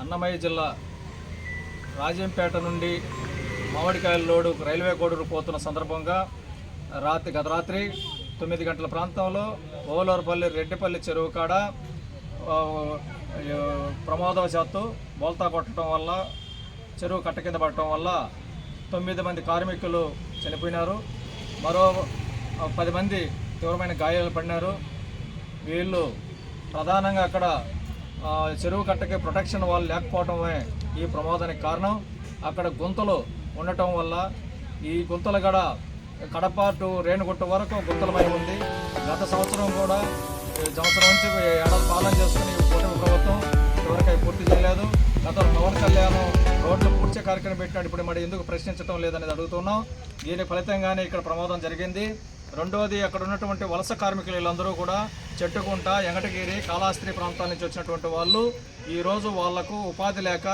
అన్నమయ్య జిల్లా రాజంపేట నుండి మామిడికాయల load railway Goduru పోతున్న సందర్భంగా రాత్రి గత రాత్రి తొమ్మిది గంటల ప్రాంతంలో ఓలూరుపల్లి రెడ్డిపల్లి చెరువు కాడ ప్రమాదవశాత్తు బోల్తా కొట్టడం వల్ల చెరువు కట్ట కింద పడటం వల్ల తొమ్మిది మంది కార్మికులు చనిపోయినారు. మరో పది మంది తీవ్రమైన గాయాలు పడినారు. వీళ్ళు ప్రధానంగా అక్కడ చెరువు కట్టకి ప్రొటెక్షన్ వాళ్ళు లేకపోవడమే ఈ ప్రమాదానికి కారణం. అక్కడ గుంతలు ఉండటం వల్ల ఈ గుంతలు గడ కడప టు రేణుగుట్ట వరకు గుంతలమై ఉంది. గత సంవత్సరం కూడా సంవత్సరం నుంచి ఏడాది పాలన చేసుకుని కూటమి ప్రభుత్వం ఇప్పటివరకు పూర్తి చేయలేదు. గత పవన్ కళ్యాణ్ రోడ్లు పూర్తి కార్యక్రమం పెట్టినాడు ఇప్పుడు మరి ఎందుకు ప్రశ్నించడం లేదనేది అడుగుతున్నాం. దీని ఫలితంగానే ఇక్కడ ప్రమాదం జరిగింది. రెండవది అక్కడ ఉన్నటువంటి వలస కార్మికులు వీళ్ళందరూ కూడా చెట్టుకుంట ఎంగటగిరి కాళాస్త్రి ప్రాంతాల నుంచి వచ్చినటువంటి వాళ్ళు ఈరోజు వాళ్ళకు ఉపాధి లేక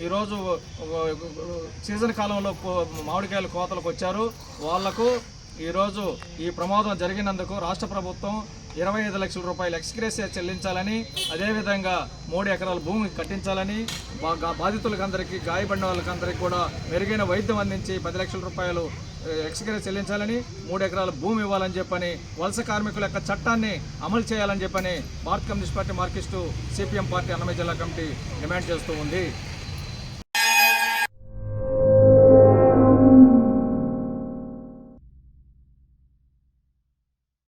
ఈరోజు సీజన్ కాలంలో మామిడికాయల కోతలకు వచ్చారు. వాళ్ళకు ఈరోజు ఈ ప్రమాదం జరిగినందుకు రాష్ట్ర ప్రభుత్వం ఇరవై ఐదు లక్షల రూపాయలు ఎక్స్గ్రేసియా చెల్లించాలని అదేవిధంగా మూడు ఎకరాల భూమి కట్టించాలని బాధితులకందరికీ గాయపడిన వాళ్ళకందరికీ కూడా మెరుగైన వైద్యం అందించి పది లక్షల రూపాయలు ఎక్స్గ్రే చెల్లించాలని మూడు ఎకరాల భూమి ఇవ్వాలని చెప్పని వలస కార్మికుల యొక్క చట్టాన్ని అమలు చేయాలని చెప్పని భారత communist party Marxist CPM party Annamayya జిల్లా కమిటీ డిమాండ్ చేస్తూ ఉంది.